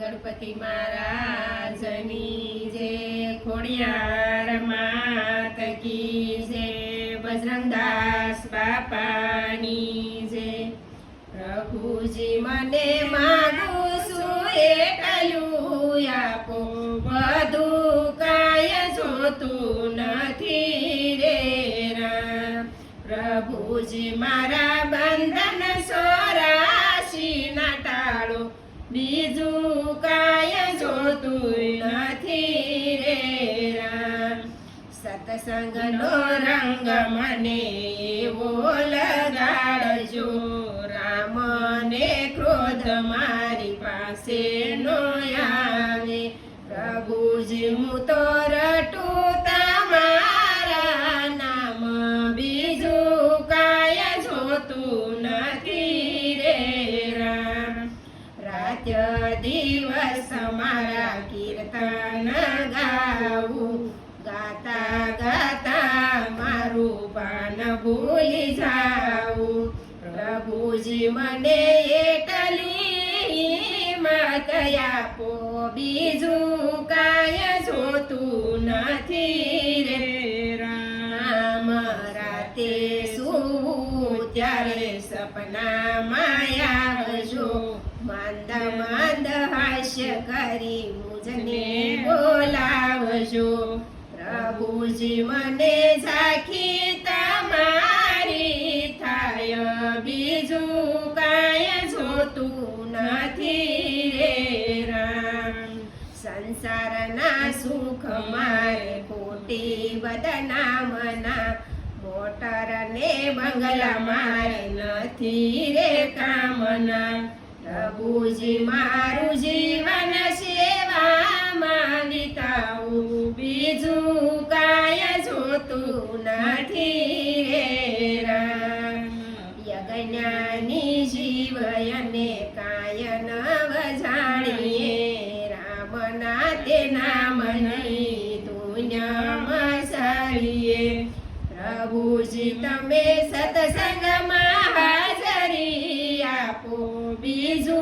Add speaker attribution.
Speaker 1: ગણપતિ મહારાજની જે ખોડિયાર માત કી જે, બજરંગદાસ બાપાની જે. પ્રભુજી, મને માગું છું એકલું આપો? બધું કાય જોતું નથી રે પ્રભુજી, મારા બંધન સોરાશી ના ટાળો બીજું કાય જોતું નથી રે રામ. સત્સંગનો રંગ મને એવો લગાડજો. રામ ને ક્રોધ મારી પાસે નો આવે પ્રભુજી, હું તો રટું રાત દિવસ મારા કીર્તન ગાવું ગાતા ગાતા મારું પાન ભૂલી જાઉં પ્રભુજી મને એટલી મત આપો બીજું કાય જોતું નથી રે રામ રાતે સુવું ત્યારે સપના માયાવજો માંદ માંદ હાસ્ય કરી મુજને બોલાવજો. પ્રભુજી મને ઝાખી તમારી થાય બીજું કાય જોતું નથી રે રામ. સંસારના સુખ મારે ખોટી બદનામના મોટર ને બંગલા મારે નથી રે કામના. પ્રભુજી મારું જીવન સેવામાં વિતાવું બીજું કાય જોતું નથી રે રામ યજ્ઞાની જીવયને કાય નવ જાણીએ રામના તે નામની દુનિયામાં સારીએ પ્રભુજી, તમે સત્સંગ બીજો